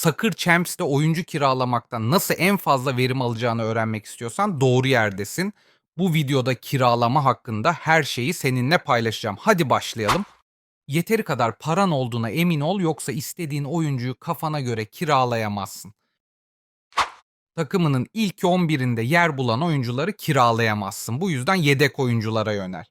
Sakır Champs'te oyuncu kiralamaktan nasıl en fazla verim alacağını öğrenmek istiyorsan doğru yerdesin. Bu videoda kiralama hakkında her şeyi seninle paylaşacağım. Hadi başlayalım. Yeteri kadar paran olduğuna emin ol yoksa istediğin oyuncuyu kafana göre kiralayamazsın. Takımının ilk 11'inde yer bulan oyuncuları kiralayamazsın. Bu yüzden yedek oyunculara yönel.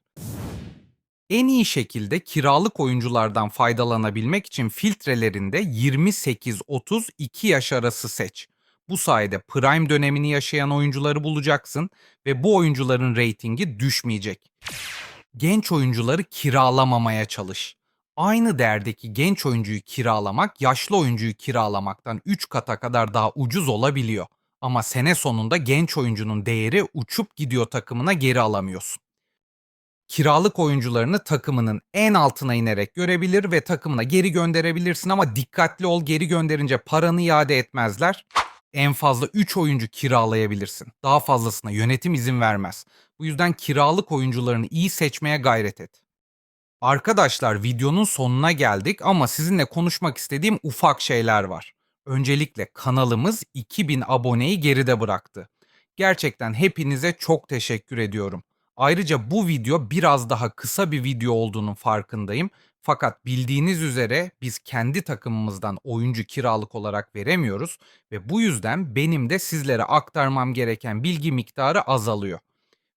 En iyi şekilde kiralık oyunculardan faydalanabilmek için filtrelerinde 28-32 yaş arası seç. Bu sayede prime dönemini yaşayan oyuncuları bulacaksın ve bu oyuncuların reytingi düşmeyecek. Genç oyuncuları kiralamamaya çalış. Aynı değerdeki genç oyuncuyu kiralamak yaşlı oyuncuyu kiralamaktan 3 kata kadar daha ucuz olabiliyor. Ama sene sonunda genç oyuncunun değeri uçup gidiyor takımına geri alamıyorsun kiralık oyuncularını takımının en altına inerek görebilir ve takımına geri gönderebilirsin ama dikkatli ol geri gönderince paranı iade etmezler. En fazla 3 oyuncu kiralayabilirsin. Daha fazlasına yönetim izin vermez. Bu yüzden kiralık oyuncularını iyi seçmeye gayret et. Arkadaşlar videonun sonuna geldik ama sizinle konuşmak istediğim ufak şeyler var. Öncelikle kanalımız 2000 aboneyi geride bıraktı. Gerçekten hepinize çok teşekkür ediyorum. Ayrıca bu video biraz daha kısa bir video olduğunun farkındayım. Fakat bildiğiniz üzere biz kendi takımımızdan oyuncu kiralık olarak veremiyoruz ve bu yüzden benim de sizlere aktarmam gereken bilgi miktarı azalıyor.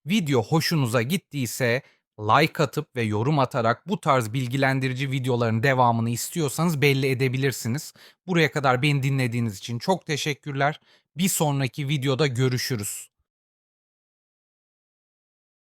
Video hoşunuza gittiyse like atıp ve yorum atarak bu tarz bilgilendirici videoların devamını istiyorsanız belli edebilirsiniz. Buraya kadar beni dinlediğiniz için çok teşekkürler. Bir sonraki videoda görüşürüz.